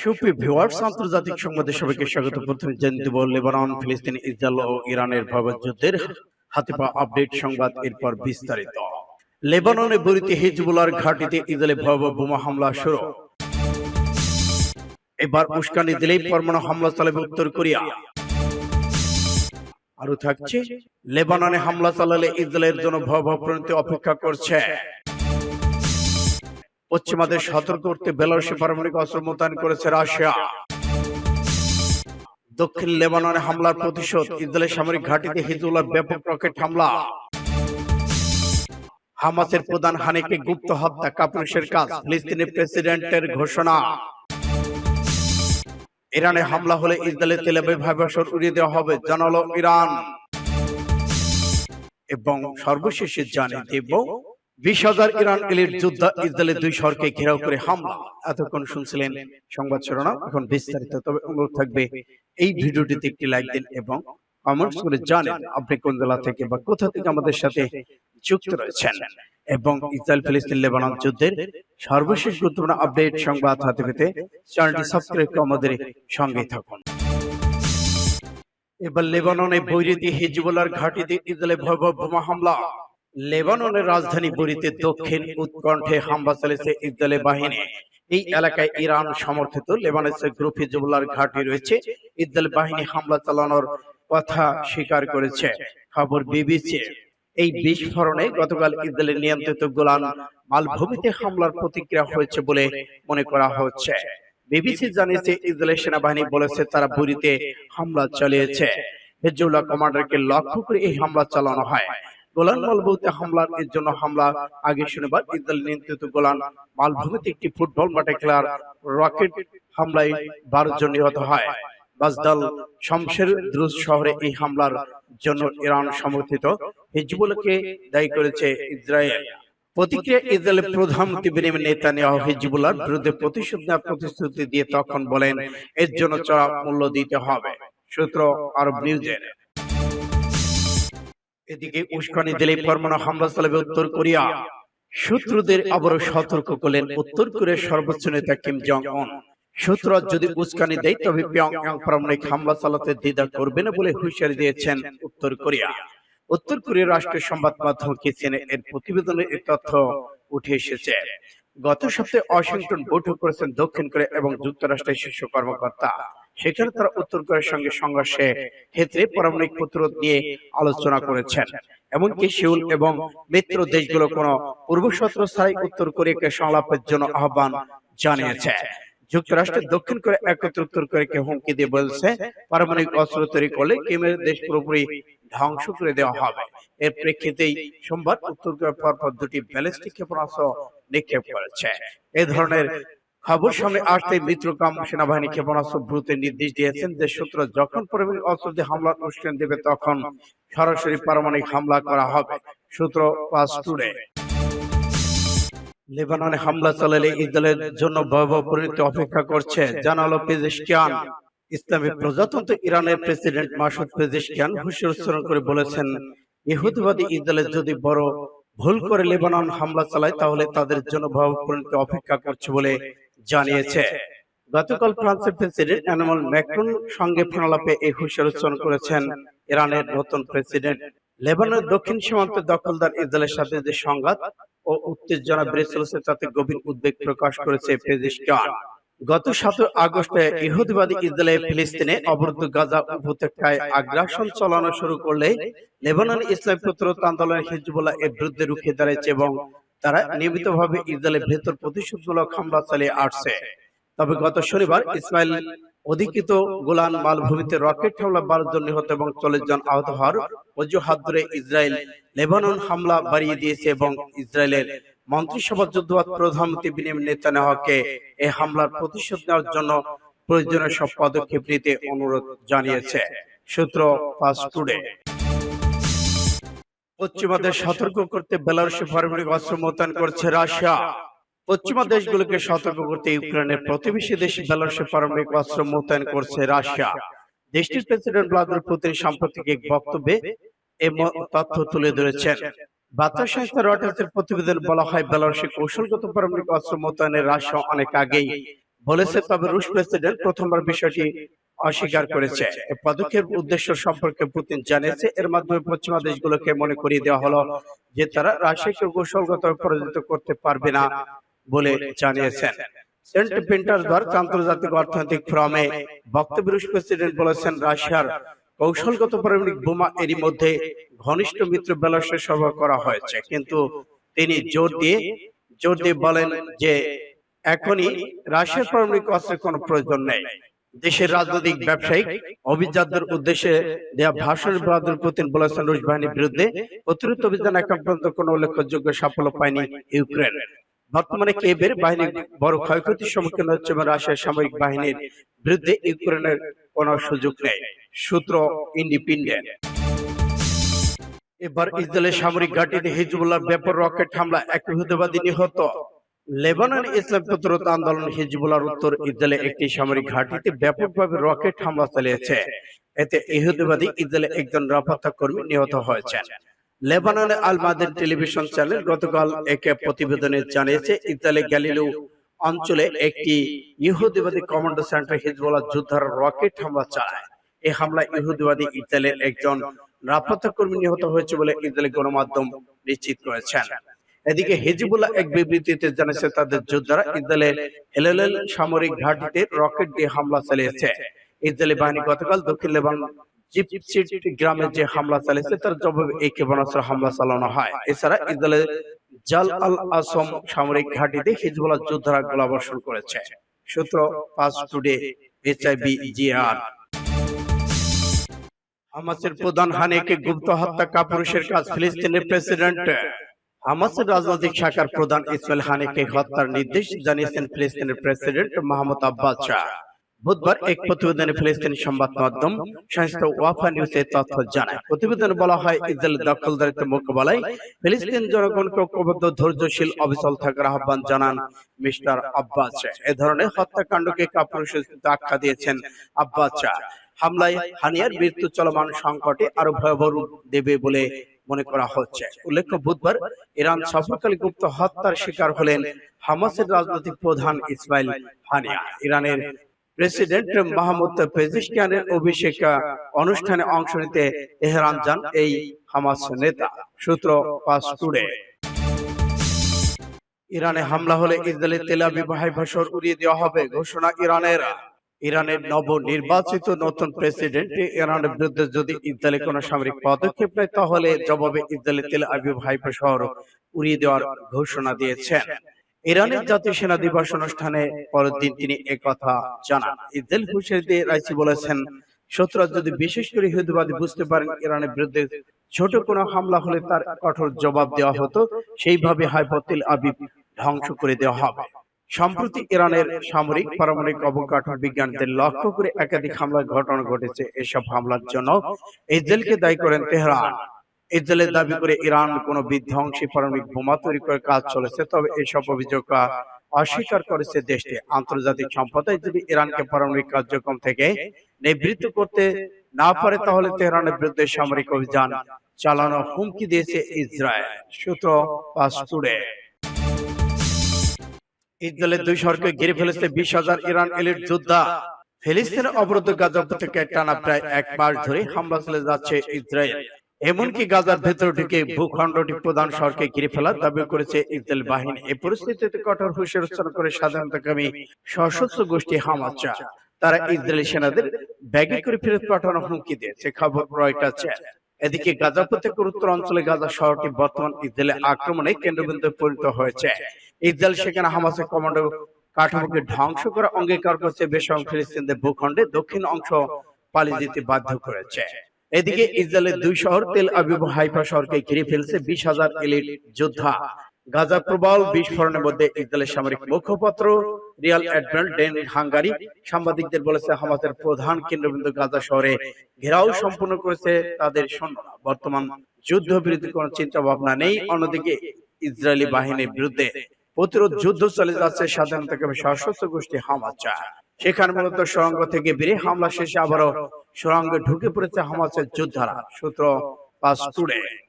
সুপ্রিয় ভিউয়ার্স আন্তর্জাতিক সংবাদে সবাইকে স্বাগত। প্রথমে জেনে দেব লেবানন ফিলিস্তিন ইসরায়েল ও ইরানের ভয়াবহ যুদ্ধের হাতে পাওয়া আপডেট সংবাদ এরপর বিস্তারিত। লেবাননে বরিতে হিজবুলার ঘাটিতে ইসরায়েলে ভয়াবহ বোমা হামলা শুরু। এবার উস্কানি দিলেই পরমাণু হামলা চালাবে উত্তর কোরিয়া। আরও থাকছে লেবাননে হামলা চালালে ইসরায়েলের জন্য ভয়াবহ পরিণতি অপেক্ষা করছে। পশ্চিমাদের সতর্ক করতে বেলারুশে পারমাণবিক অস্ত্র মোতায়েন করেছে রাশিয়া। দক্ষিণ লেবাননে হামলার প্রতিশোধ ইসরায়েলের সামরিক ঘাঁটিতে হিজবুল্লাহ ব্যাপক রকেট হামলা। হামাসের প্রধান হানিকে গুপ্ত হত্যা কাপুরুষের কাজ ফিলিস্তিনি প্রেসিডেন্টের ঘোষণা। ইরানে হামলা হলে ইসরায়েলের তেলাবিব হাইবাসর উড়িয়ে দেওয়া হবে জানালো ইরান। এবং সর্বশেষে জানিয়ে দেব বিশ হাজার ইরান যুদ্ধ ইসরায়েলের দুই শহরকে ঘেরাও করে হামলা। এতক্ষণ শুনছিলেন সংবাদ শিরোনাম। এখন বিস্তারিত। তবে অনুরোধ থাকবে এই ভিডিওটিতে একটি লাইক দিন এবং কমেন্টস করে জানেন আপনি কোন জেলা থেকে বা কোথা থেকে আমাদের সাথে যুক্ত রয়েছেন এবং ইসরায়েল ফিলিস্তিন লেবানন যুদ্ধের সর্বশেষ গুরুত্বপূর্ণ আপডেট সংবাদ হাতে পেতে চ্যানেলটি সাবস্ক্রাইব করে আমাদের সঙ্গে থাকুন। এবার লেবাননে বৈরীতি হিজবুল্লার ঘাটিতে ইসরায়েলে ভয়াবহ বোমা হামলা। লেবাননের রাজধানী বরিতে দক্ষিণ উৎকণ্ঠে হামলা চালিয়েছে ইসরায়েলি বাহিনী। এই এলাকায় ইরান সমর্থিত লেবাননের গ্রুপ হিজবুল্লার ঘাঁটি রয়েছে। ইসরায়েল বাহিনী হামলা চালানোর কথা স্বীকার করেছে। খবর বিবিসি। এই বিস্ফোরণে গতকাল ইসরায়েলের নিয়ন্ত্রিত গোলান মালভূমিতে হামলার প্রতিক্রিয়া হয়েছে বলে মনে করা হচ্ছে। বিবিসি জানিয়েছে ইসরায়েলের সেনাবাহিনী বলেছে, তারা বুড়িতে হামলা চালিয়েছে। হেজুল্লাহ কমান্ডারকে লক্ষ্য করে এই হামলা চালানো হয়। গোলান মালভূমিতে হামলার এর জন্য হামলা আগে শনিবার ইসরায়েল নিয়ন্ত্রিত গোলান মালভূমিতে একটি ফুটবল মাঠে খেলার রকেট হামলায় বারো জন নিহত হয়। বাজদাল শমশের দ্রুজ শহরে এই হামলার জন্য ইরান সমর্থিত। হিজবুলকে দায়ী করেছে ইসরায়েল। প্রতিক্রিয়া ইসরায়েলের প্রধানমন্ত্রী বেনিয়ামিন নেতানিয়াহু হিজবুল্লাহর বিরুদ্ধে প্রতিশোধ নেওয়ার প্রতিশ্রুতি দিয়ে তখন বলেন এর জন্য চড়া মূল্য দিতে হবে। সূত্র আরব নিউজের। এদিকে উস্কানি দিলে পরমাণু হামলা চালাবে উত্তর কোরিয়া শত্রুদের আবারও সতর্ক করলেন উত্তর কোরিয়ার সর্বোচ্চ নেতা কিম জং সূত্র যদি উস্কানি দেয় তবে পিয়ংয়াং পারমাণবিক হামলা চালাতে দ্বিধা করবে না বলে হুঁশিয়ারি দিয়েছেন উত্তর কোরিয়া। উত্তর কোরিয়ার রাষ্ট্রীয় সংবাদ মাধ্যম কিচেনে এর প্রতিবেদনে এই তথ্য উঠে এসেছে। গত সপ্তাহে ওয়াশিংটন বৈঠক করেছেন দক্ষিণ কোরিয়া এবং যুক্তরাষ্ট্রের শীর্ষ কর্মকর্তা। সেখানে তারা উত্তর কোরিয়ার সঙ্গে সংঘর্ষে ক্ষেত্রে পারমাণবিক প্রতিরোধ নিয়ে আলোচনা করেছেন। এমনকি সিউল এবং মিত্র দেশগুলো কোনো পূর্বশত্র ছাড়াই উত্তর কোরিয়াকে সংলাপের জন্য আহ্বান জানিয়েছে। যুক্তরাষ্ট্রের দক্ষিণ কোরিয়া একত্র উত্তর কোরিয়াকে হুমকি দিয়ে বলছে, পারমাণবিক অস্ত্র তৈরি করলে কিমের দেশ পুরোপুরি ধ্বংস করে দেওয়া হবে। এর প্রেক্ষিতেই সোমবার উত্তর কোরিয়া পরপর দুটি ব্যালিস্টিক ক্ষেপণাস্ত্র নিক্ষেপ করেছে। এ ধরনের খবর সামনে আসতে মিত্রকাম সেনাবাহিনী ক্ষেপণাস্ত্র ব্রুতে নির্দেশ দিয়েছেন যে সূত্র যখন পারমাণবিক অস্ত্র দিয়ে হামলার উস্কান দেবে তখন সরাসরি পারমাণবিক হামলা করা হবে। সূত্র পাস টুডে লেবাননে হামলা চালালে ইসরায়েলের জন্য ভয়াবহ পরিণতি অপেক্ষা করছে জানালো পেজেশকিয়ান। ইসলামী প্রজাতন্ত্র ইরানের প্রেসিডেন্ট মাসুদ পেজেশকিয়ান হুঁশিয়ার উচ্চারণ করে বলেছেন ইহুদিবাদী ইসরায়েলের যদি বড় ভুল করে লেবানন হামলা চালায় তাহলে তাদের জন্য ভয়াবহ পরিণতি অপেক্ষা করছে বলে জানিয়েছে। গতকাল ফ্রান্সের প্রেসিডেন্ট অ্যানিমাল ম্যাক্রন সঙ্গে ফোনালাপে এই হুঁশিয়ার উচ্চারণ করেছেন ইরানের নতুন প্রেসিডেন্ট। লেবাননের দক্ষিণ সীমান্তে দখলদার ইসরায়েলের সাথে যে সংঘাত ও উত্তেজনা বেড়ে তাতে গভীর উদ্বেগ প্রকাশ করেছে পেজিস্টান গত সাত আগস্টে ইহুদিবাদী ইসরায়েল ফিলিস্তিনে অবরুদ্ধ গাজা উপত্যকায় আগ্রাসন চালানো শুরু করলে লেবানন ইসলাম প্রতিরোধ আন্দোলনের হিজবুল্লাহ এর বিরুদ্ধে রুখে দাঁড়িয়েছে এবং তারা নিয়মিতভাবে ইসরায়েলের ভেতর প্রতিশোধমূলক হামলা চালিয়ে আসছে। তবে গত শনিবার ইসমাইল অধিকৃত গোলান মালভূমিতে রকেট হামলা বারো জন নিহত এবং চল্লিশ জন আহত হওয়ার অজুহাত ধরে ইসরায়েল লেবানন হামলা বাড়িয়ে দিয়েছে এবং ইসরায়েলের মন্ত্রিসভা যুদ্ধবাদ প্রধানমন্ত্রী বিনিয়ামিন নেতানিয়াহুকে এই হামলার প্রতিশোধ নেওয়ার জন্য প্রয়োজনীয় সব পদক্ষেপ নিতে অনুরোধ জানিয়েছে। সূত্র ফাস্ট টুডে। পশ্চিমাদের সতর্ক করতে বেলারুশে পারমাণবিক অস্ত্র মোতায়েন করছে রাশিয়া। পশ্চিমা দেশগুলোকে সতর্ক করতে ইউক্রেনের প্রতিবেশী দেশ বেলারুশে পারমাণবিক অস্ত্র মোতায়েন করছে রাশিয়া। দেশটির প্রেসিডেন্ট ভ্লাদিমির পুতিন সাম্প্রতিক এক বক্তব্যে তথ্য তুলে ধরেছেন। বার্তা সংস্থা রয়টার্সের প্রতিবেদন বলা হয় বেলারুশে কৌশলগত পারমাণবিক অস্ত্র মোতায়েনের রাশিয়া অনেক আগেই বলেছে তবে রুশ প্রেসিডেন্ট প্রথমবার বিষয়টি অস্বীকার করেছে। পদক্ষেপ উদ্দেশ্য সম্পর্কে পুতিন জানিয়েছে। এর মাধ্যমে পশ্চিমা দেশগুলোকে মনে করিয়ে দেওয়া হলো যে তারা রাশিয়াকে কৌশলগত পরাজিত করতে পারবে না বলে জানিয়েছেন। সেন্ট পিটার্সবার্গ আন্তর্জাতিক অর্থনৈতিক ফোরামে বক্তব্য রুশ প্রেসিডেন্ট বলেছেন রাশিয়ার কৌশলগত পারমাণবিক বোমা এরই মধ্যে ঘনিষ্ঠ মিত্র বেলারুশে সরবরাহ করা হয়েছে। কিন্তু তিনি জোর দিয়ে জোর দিয়ে বলেন যে এখনই রাশিয়ার পারমাণবিক অস্ত্রের কোনো প্রয়োজন নেই। দেশের রাজনৈতিক ব্যবসায়িক অভিজাতদের উদ্দেশ্যে দেয়া ভাষণের ভ্লাদিমির পুতিন বলেছেন রুশ বাহিনীর বিরুদ্ধে অতিরিক্ত অভিযান এখন কোনো উল্লেখযোগ্য সাফল্য পায়নি ইউক্রেন। বর্তমানে কেবের বাহিনী বড় ক্ষয়ক্ষতির সম্মুখীন হচ্ছে এবং রাশিয়ার সামরিক বাহিনীর বিরুদ্ধে ইউক্রেনের কোনো সুযোগ নেই, সূত্র ইন্ডিপেন্ডেন্ট। এবার ইসরায়েলের সামরিক ঘাঁটিতে হিজবুল্লাহ ব্যাপক রকেট হামলা এক ইহুদিবাদী নিহত। লেবানন ইসলাম প্রতিরোধ আন্দোলন হিজবুল্লাহর উত্তর ইসরায়েলে একটি সামরিক ঘাঁটিতে ব্যাপকভাবে রকেট হামলা চালিয়েছে। এতে ইহুদিবাদী ইসরায়েলে একজন নিরাপত্তা কর্মী নিহত হয়েছেন। লেবাননের আল টেলিভিশন চ্যানেল গতকাল একে প্রতিবেদনে জানিয়েছে ইসরায়েলে গ্যালিলো অঞ্চলে একটি ইহুদিবাদী কমান্ডো সেন্টার হিজবুল্লাহ যোদ্ধারা রকেট হামলা চালায়। এই হামলায় ইহুদিবাদী ইসরায়েলের একজন নিরাপত্তা কর্মী নিহত হয়েছে বলে ইসরায়েলি গণমাধ্যম নিশ্চিত করেছেন। এদিকে হিজবুল্লাহ এক বিবৃতিতে জানিয়েছে তাদের যোদ্ধারা ইসরায়েলের হেলেলেল সামরিক ঘাঁটিতে রকেট দিয়ে হামলা চালিয়েছে। ইসরায়েলি বাহিনী গতকাল দক্ষিণ জিপসিট গ্রামে যে হামলা চালিয়েছে তার জবাবে এই ক্ষেপণাস্ত্র হামলা চালানো হয়। এছাড়া ইসরায়েলের জাল আল আসম সামরিক ঘাঁটিতে হিজবুল্লাহ যোদ্ধারা গোলাবর্ষণ করেছে। সূত্র পাঁচ টুডে এইচআইবি জিআর হামাসের প্রধান হানিকে গুপ্ত হত্যা কাপুরুষের কাজ ফিলিস্তিনের প্রেসিডেন্ট হামাসের রাজনৈতিক শাখার প্রধান ইসমাইল হানিকে হত্যার নির্দেশ জানিয়েছেন ফিলিস্তিনের প্রেসিডেন্ট মোহাম্মদ আব্বাস শাহ। বুধবার এক প্রতিবেদনে ফিলিস্তিনি সংবাদ মাধ্যম সংস্থা ওয়াফা নিউজ তথ্য জানায়। প্রতিবেদনে বলা হয় ইসরায়েল দখলদারিত্ব মোকাবেলায় ফিলিস্তিন জনগণকে ঐক্যবদ্ধ ধৈর্যশীল অবিচল থাকার আহ্বান জানান মিস্টার আব্বাস শাহ। এ ধরনের হত্যাকাণ্ডকে কাপুরুষের আখ্যা দিয়েছেন আব্বাস শাহ। হামলায় হানিয়ার মৃত্যু চলমান সংকটে আরও ভয়াবহ রূপ দেবে বলে মনে করা হচ্ছে। উল্লেখ্য বুধবার ইরান সফরকালী গুপ্ত হত্যার শিকার হলেন হামাসের রাজনৈতিক প্রধান ইসমাইল হানিয়া। ইরানের প্রেসিডেন্ট মাহমুদ পেজিশকিয়ানের অভিষেক অনুষ্ঠানে অংশ নিতে তেহরান যান এই হামাস নেতা। সূত্র পাস টুডে। ইরানে হামলা হলে ইসরায়েলের তেল আবিব হাইভাসর উড়িয়ে দেওয়া হবে। ঘোষণা ইরানের। ইরানের নব নির্বাচিত নতুন প্রেসিডেন্ট ইরানের বিরুদ্ধে যদি ইসরায়েলে কোনো সামরিক পদক্ষেপ নেয়, তাহলে জবাবে ইসরায়েলের তেল আবিব হাইফা শহর উড়িয়ে দেওয়ার ঘোষণা দিয়েছেন। ইরানের জাতীয় সেনা দিবস অনুষ্ঠানে পরের দিন তিনি একথা জানান। ইসরায়েল দিয়ে রাইসি বলেছেন, শত্রুরা যদি বিশেষ করে ইহুদিবাদী বুঝতে পারেন ইরানের বিরুদ্ধে ছোট কোনো হামলা হলে তার কঠোর জবাব দেওয়া হতো, সেইভাবে হাইফতিল আবিব ধ্বংস করে দেওয়া হবে। সম্প্রতি ইরানের সামরিক পারমাণবিক অবকাঠামো বিজ্ঞানদের লক্ষ্য করে একাধিক হামলার ঘটনা ঘটেছে এসব হামলার জন্য ইসরায়েলকে দায়ী করেন তেহরান। ইসরায়েলের দাবি করে ইরান কোন বিধ্বংসী পারমাণবিক বোমা তৈরি করে কাজ চলেছে তবে এসব অভিযোগ অস্বীকার করেছে দেশটি। আন্তর্জাতিক সম্প্রদায় যদি ইরানকে পারমাণবিক কার্যক্রম থেকে নিবৃত্ত করতে না পারে তাহলে তেহরানের বিরুদ্ধে সামরিক অভিযান চালানো হুমকি দিয়েছে ইসরায়েল। সূত্র পাস টুডে। ইসরায়েলের দুই শহরকে ঘিরে ফেলেছে বিশ হাজার ইরান এলিট যোদ্ধা। ফিলিস্তিনের অবরুদ্ধ গাজা থেকে টানা প্রায় এক মাস ধরে হামলা চালিয়ে যাচ্ছে ইসরায়েল। এমনকি গাজার ভেতর ঢুকে ভূখণ্ডটি প্রধান শহরকে ঘিরে ফেলার দাবি করেছে ইসরায়েল বাহিনী। এই পরিস্থিতিতে কঠোর হুঁশিয়ার উচ্চারণ করে স্বাধীনতাকামী সশস্ত্র গোষ্ঠী হামাস তারা ইসরায়েলি সেনাদের ব্যাগে করে ফেরত পাঠানো হুমকি দিয়েছে, খবর রয়টার এদিকে গাজা উপত্যকার উত্তর অঞ্চলে গাজা শহরটি বর্তমান ইসরায়েলের আক্রমণে কেন্দ্রবিন্দু পরিণত হয়েছে। ইসরায়েল সেখানে হামাসের কমান্ডো কাঠামোকে ধ্বংস করে অঙ্গীকার করছে বেসামরিক ফিলিস্তিনদের ভূখণ্ডে দক্ষিণ অংশ পালিয়ে দিতে বাধ্য করেছে। এদিকে ইসরায়েলের দুই শহর তেল আবিব হাইফা শহরকে ঘিরে ফেলছে বিশ হাজার এলিট যোদ্ধা। গাজা প্রবল বিস্ফোরণের মধ্যে ইসরায়েলের সামরিক মুখপাত্র রিয়াল অ্যাডমিরাল ডেন হাঙ্গারি সাংবাদিকদের বলেছে হামাসের প্রধান কেন্দ্রবিন্দু গাজা শহরে ঘেরাও সম্পূর্ণ করেছে তাদের সৈন্যরা বর্তমান যুদ্ধ বিরতি কোনো চিন্তা ভাবনা নেই। অন্যদিকে ইসরায়েলি বাহিনীর বিরুদ্ধে প্রতিরোধ যুদ্ধ চলে যাচ্ছে স্বাধীনতাকামী সশস্ত্র গোষ্ঠী হামাস সেখানে মূলত সুরঙ্গ থেকে বেরিয়ে হামলা শেষে আবারও সুরঙ্গে ঢুকে পড়েছে হামাজের যোদ্ধারা সূত্র পাস টুডে